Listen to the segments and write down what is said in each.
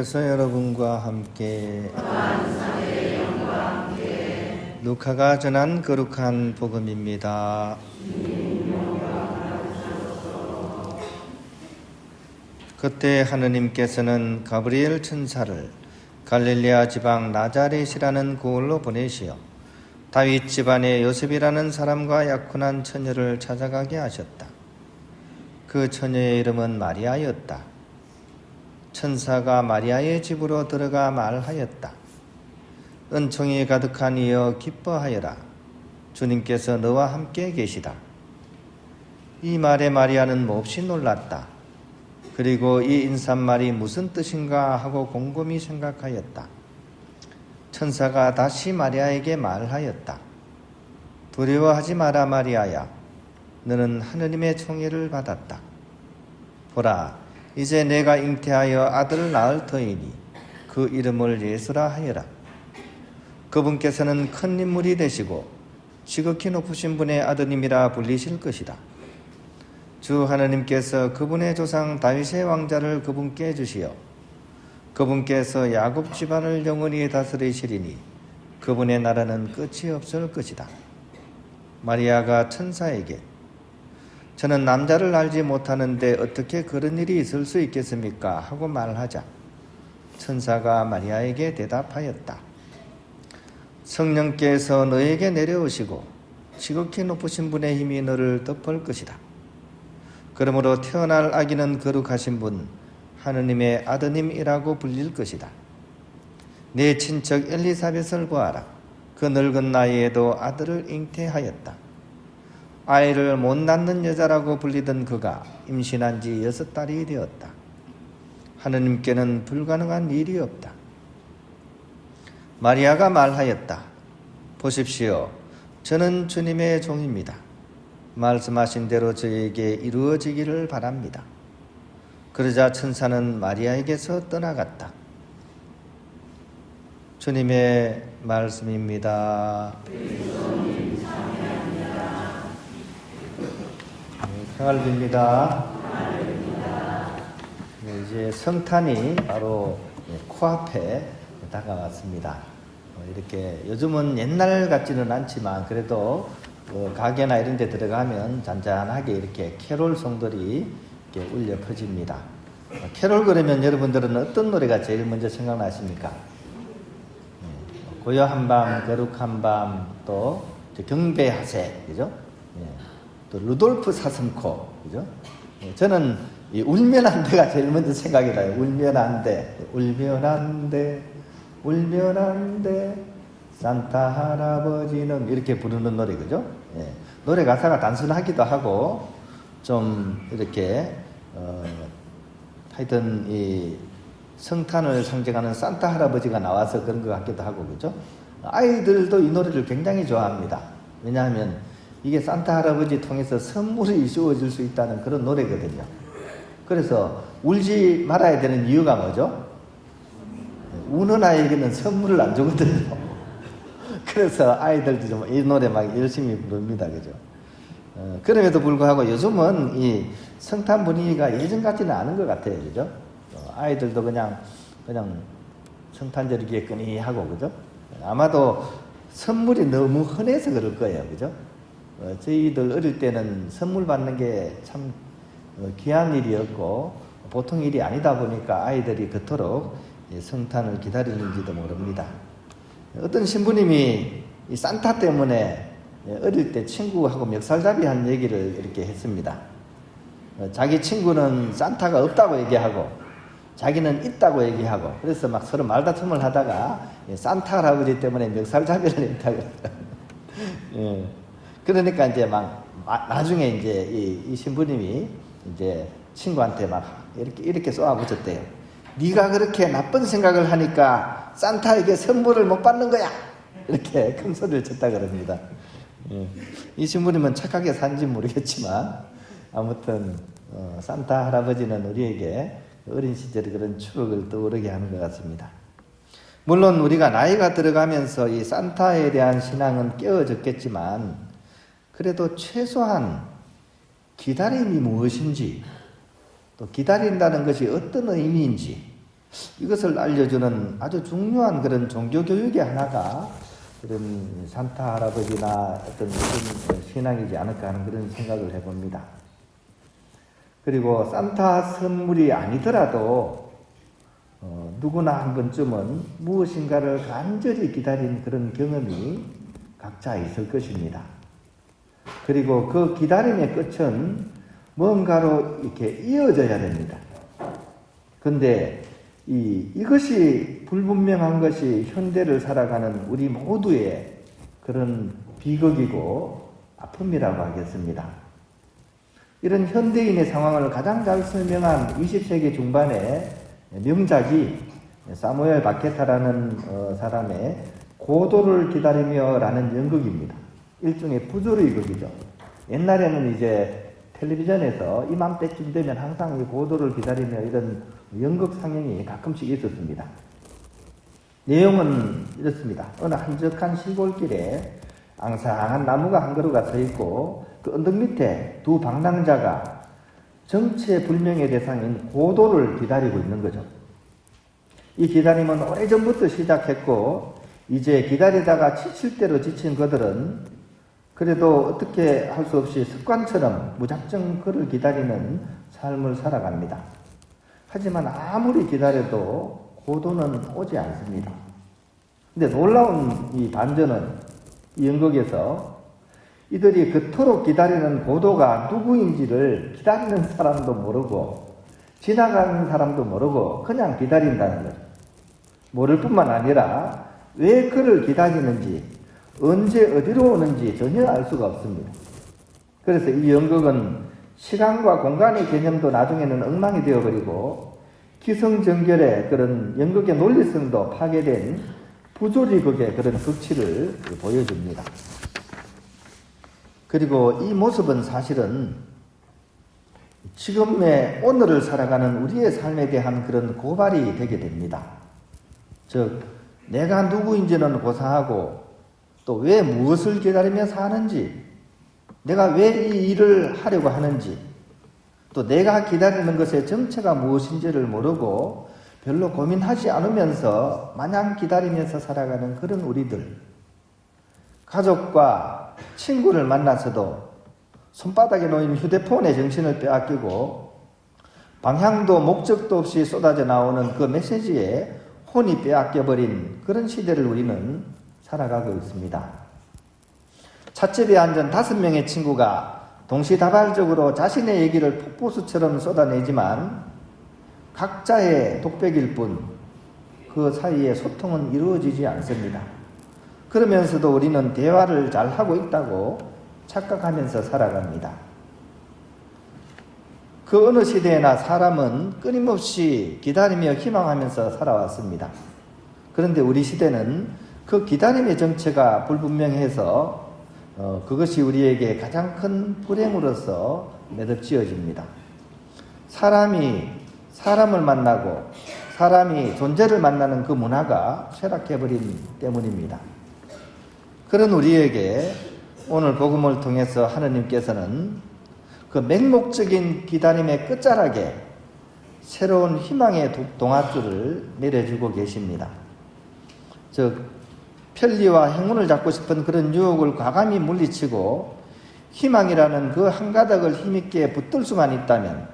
주님께서 여러분과 함께 루카가 전한 거룩한 복음입니다. 그때 하느님께서는 가브리엘 천사를 갈릴레아 지방 나자렛이라는 고을로 보내시어 다윗 집안의 요셉이라는 사람과 약혼한 처녀를 찾아가게 하셨다. 그 처녀의 이름은 마리아였다. 천사가 마리아의 집으로 들어가 말하였다. 은총이 가득한 이여 기뻐하여라. 주님께서 너와 함께 계시다. 이 말에 마리아는 몹시 놀랐다. 그리고 이 인사말이 무슨 뜻인가 하고 곰곰이 생각하였다. 천사가 다시 마리아에게 말하였다. 두려워하지 마라 마리아야. 너는 하느님의 총애를 받았다. 보라, 이제 내가 잉태하여 아들을 낳을 터이니 그 이름을 예수라 하여라. 그분께서는 큰 인물이 되시고 지극히 높으신 분의 아드님이라 불리실 것이다. 주 하느님께서 그분의 조상 다윗의 왕자를 그분께 주시어 그분께서 야곱 집안을 영원히 다스리시리니 그분의 나라는 끝이 없을 것이다. 마리아가 천사에게 저는 남자를 알지 못하는데 어떻게 그런 일이 있을 수 있겠습니까? 하고 말하자 천사가 마리아에게 대답하였다. 성령께서 너에게 내려오시고 지극히 높으신 분의 힘이 너를 덮을 것이다. 그러므로 태어날 아기는 거룩하신 분 하느님의 아드님이라고 불릴 것이다. 네 친척 엘리사벳을 보아라. 그 늙은 나이에도 아들을 잉태하였다. 아이를 못 낳는 여자라고 불리던 그가 임신한 지 여섯 달이 되었다. 하느님께는 불가능한 일이 없다. 마리아가 말하였다. 보십시오. 저는 주님의 종입니다. 말씀하신 대로 저에게 이루어지기를 바랍니다. 그러자 천사는 마리아에게서 떠나갔다. 주님의 말씀입니다. 생활비입니다. 네, 이제 성탄이 바로 코앞에 다가왔습니다. 어, 이렇게 요즘은 옛날 같지는 않지만 그래도 어, 가게나 이런 데 들어가면 잔잔하게 이렇게 캐롤 송들이 이렇게 울려 퍼집니다. 어, 캐롤 그러면 여러분들은 어떤 노래가 제일 먼저 생각나십니까? 네, 고요 한 밤, 거룩 한 밤, 또 경배하세, 그죠? 예, 또 루돌프 사슴코, 그죠? 예, 저는 이 울면 안 돼가 제일 먼저 생각이 나요. 울면 안 돼, 울면 안 돼, 울면 안 돼. 산타 할아버지는 이렇게 부르는 노래 그죠? 예. 노래 가사가 단순하기도 하고 좀 이렇게 어, 하여튼 이 성탄을 상징하는 산타 할아버지가 나와서 그런 것 같기도 하고 그죠? 아이들도 이 노래를 굉장히 좋아합니다. 왜냐하면 이게 산타 할아버지 통해서 선물이 주어질 수 있다는 그런 노래거든요. 그래서 울지 말아야 되는 이유가 뭐죠? 우는 아이에게는 선물을 안 주거든요. 그래서 아이들도 좀 이 노래 막 열심히 부릅니다. 그죠? 어, 그럼에도 불구하고 요즘은 이 성탄 분위기가 예전 같지는 않은 것 같아요. 그죠? 어, 아이들도 그냥, 그냥 성탄절기에 끈이 하고, 그죠? 아마도 선물이 너무 흔해서 그럴 거예요. 그죠? 어, 저희들 어릴 때는 선물 받는 게 참 귀한 일이었고, 보통 일이 아니다 보니까 아이들이 그토록 성탄을 기다리는지도 모릅니다. 어떤 신부님이 이 산타 때문에 어릴 때 친구하고 멱살잡이 한 얘기를 이렇게 했습니다. 어, 자기 친구는 산타가 없다고 얘기하고 자기는 있다고 얘기하고 그래서 막 서로 말다툼을 하다가 산타 할아버지 때문에 멱살잡이를 했다고 예. 그러니까 이제 막 나중에 이제 이, 이 신부님이 이제 친구한테 막 이렇게 이렇게 쏘아붙였대요. 네가 그렇게 나쁜 생각을 하니까 산타에게 선물을 못 받는 거야. 이렇게 큰 소리를 쳤다 그럽니다. 예. 이 신부님은 착하게 산지 모르겠지만 아무튼 어, 산타 할아버지는 우리에게 어린 시절의 그런 추억을 떠오르게 하는 것 같습니다. 물론 우리가 나이가 들어가면서 이 산타에 대한 신앙은 깨어졌겠지만 그래도 최소한 기다림이 무엇인지 또 기다린다는 것이 어떤 의미인지 이것을 알려주는 아주 중요한 그런 종교 교육의 하나가 그런 산타 할아버지나 어떤 신앙이지 않을까 하는 그런 생각을 해봅니다. 그리고 산타 선물이 아니더라도 어, 누구나 한 번쯤은 무엇인가를 간절히 기다린 그런 경험이 각자 있을 것입니다. 그리고 그 기다림의 끝은 뭔가로 이렇게 이어져야 됩니다. 근데 이, 이것이 불분명한 것이 현대를 살아가는 우리 모두의 그런 비극이고 아픔이라고 하겠습니다. 이런 현대인의 상황을 가장 잘 설명한 20세기 중반의 명작이 사무엘 바케타라는 어, 사람의 고도를 기다리며 라는 연극입니다. 일종의 부조리 극이죠. 옛날에는 이제 텔레비전에서 이맘때쯤 되면 항상 이 고도를 기다리며 이런 연극 상영이 가끔씩 있었습니다. 내용은 이렇습니다. 어느 한적한 시골길에 앙상한 나무가 한 그루가 서 있고 그 언덕 밑에 두 방랑자가 정체불명의 대상인 고도를 기다리고 있는 거죠. 이 기다림은 오래전부터 시작했고 이제 기다리다가 지칠 대로 지친 그들은 그래도 어떻게 할 수 없이 습관처럼 무작정 그를 기다리는 삶을 살아갑니다. 하지만 아무리 기다려도 고도는 오지 않습니다. 근데 놀라운 이 반전은 이 연극에서 이들이 그토록 기다리는 고도가 누구인지를 기다리는 사람도 모르고 지나가는 사람도 모르고 그냥 기다린다는 거죠. 모를 뿐만 아니라 왜 그를 기다리는지 언제 어디로 오는지 전혀 알 수가 없습니다. 그래서 이 연극은 시간과 공간의 개념도 나중에는 엉망이 되어버리고 기성정결의 그런 연극의 논리성도 파괴된 부조리극의 그런 극치를 보여줍니다. 그리고 이 모습은 사실은 지금의 오늘을 살아가는 우리의 삶에 대한 그런 고발이 되게 됩니다. 즉, 내가 누구인지는 고사하고 또 왜 무엇을 기다리며 사는지, 내가 왜 이 일을 하려고 하는지, 또 내가 기다리는 것의 정체가 무엇인지를 모르고 별로 고민하지 않으면서 마냥 기다리면서 살아가는 그런 우리들. 가족과 친구를 만나서도 손바닥에 놓인 휴대폰에 정신을 빼앗기고 방향도 목적도 없이 쏟아져 나오는 그 메시지에 혼이 빼앗겨버린 그런 시대를 우리는 살아가고 있습니다. 찻집에 앉은 다섯 명의 친구가 동시다발적으로 자신의 얘기를 폭포수처럼 쏟아내지만 각자의 독백일 뿐 그 사이에 소통은 이루어지지 않습니다. 그러면서도 우리는 대화를 잘 하고 있다고 착각하면서 살아갑니다. 그 어느 시대에나 사람은 끊임없이 기다리며 희망하면서 살아왔습니다. 그런데 우리 시대는 그 기다림의 정체가 불분명해서 어, 그것이 우리에게 가장 큰 불행으로서 매듭지어집니다. 사람이 사람을 만나고 사람이 존재를 만나는 그 문화가 쇠락해버린 때문입니다. 그런 우리에게 오늘 복음을 통해서 하느님께서는 그 맹목적인 기다림의 끝자락에 새로운 희망의 동아줄을 내려주고 계십니다. 즉, 편리와 행운을 잡고 싶은 그런 유혹을 과감히 물리치고 희망이라는 그 한 가닥을 힘있게 붙들 수만 있다면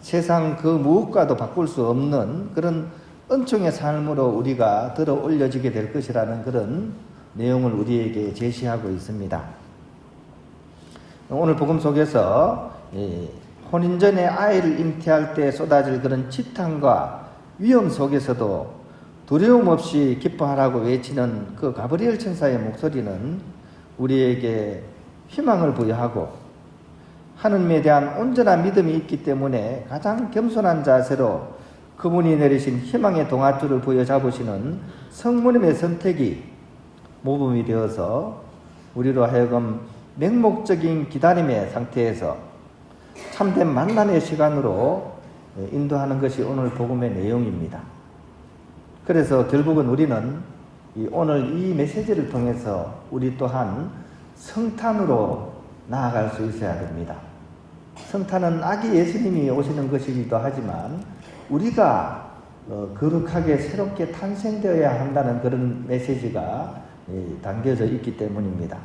세상 그 무엇과도 바꿀 수 없는 그런 은총의 삶으로 우리가 들어 올려지게 될 것이라는 그런 내용을 우리에게 제시하고 있습니다. 오늘 복음 속에서 혼인 전에 아이를 잉태할 때 쏟아질 그런 치탕과 위험 속에서도 두려움 없이 기뻐하라고 외치는 그 가브리엘 천사의 목소리는 우리에게 희망을 부여하고 하느님에 대한 온전한 믿음이 있기 때문에 가장 겸손한 자세로 그분이 내리신 희망의 동아줄을 부여잡으시는 성모님의 선택이 모범이 되어서 우리로 하여금 맹목적인 기다림의 상태에서 참된 만남의 시간으로 인도하는 것이 오늘 복음의 내용입니다. 그래서 결국은 우리는 오늘 이 메시지를 통해서 우리 또한 성탄으로 나아갈 수 있어야 됩니다. 성탄은 아기 예수님이 오시는 것이기도 하지만 우리가 어, 거룩하게 새롭게 탄생되어야 한다는 그런 메시지가 예, 담겨져 있기 때문입니다.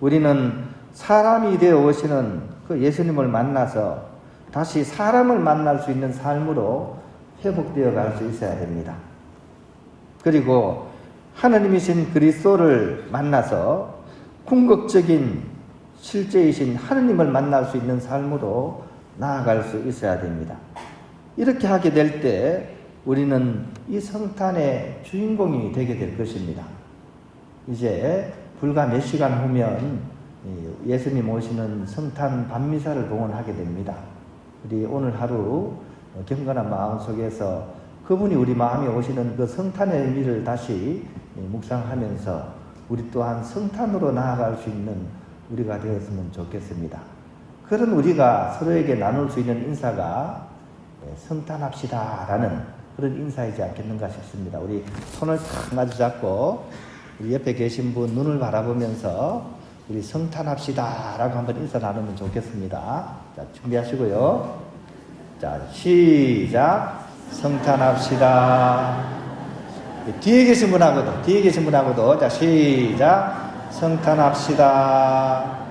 우리는 사람이 되어 오시는 그 예수님을 만나서 다시 사람을 만날 수 있는 삶으로 회복되어 갈 수 있어야 됩니다. 그리고 하느님이신 그리스도를 만나서 궁극적인 실제이신 하느님을 만날 수 있는 삶으로 나아갈 수 있어야 됩니다. 이렇게 하게 될 때 우리는 이 성탄의 주인공이 되게 될 것입니다. 이제 불과 몇 시간 후면 이 예수님 오시는 성탄 밤미사를 봉헌하게 됩니다. 우리 오늘 하루 경건한 마음 속에서 그분이 우리 마음에 오시는 그 성탄의 의미를 다시 묵상하면서 우리 또한 성탄으로 나아갈 수 있는 우리가 되었으면 좋겠습니다. 그런 우리가 서로에게 나눌 수 있는 인사가 성탄합시다라는 그런 인사이지 않겠는가 싶습니다. 우리 손을 탁 마주 잡고 우리 옆에 계신 분 눈을 바라보면서 우리 성탄합시다라고 한번 인사 나누면 좋겠습니다. 자, 준비하시고요. 자, 시작. 성탄합시다. 뒤에 계신 분하고도, 뒤에 계신 분하고도, 자, 시작. 성탄합시다.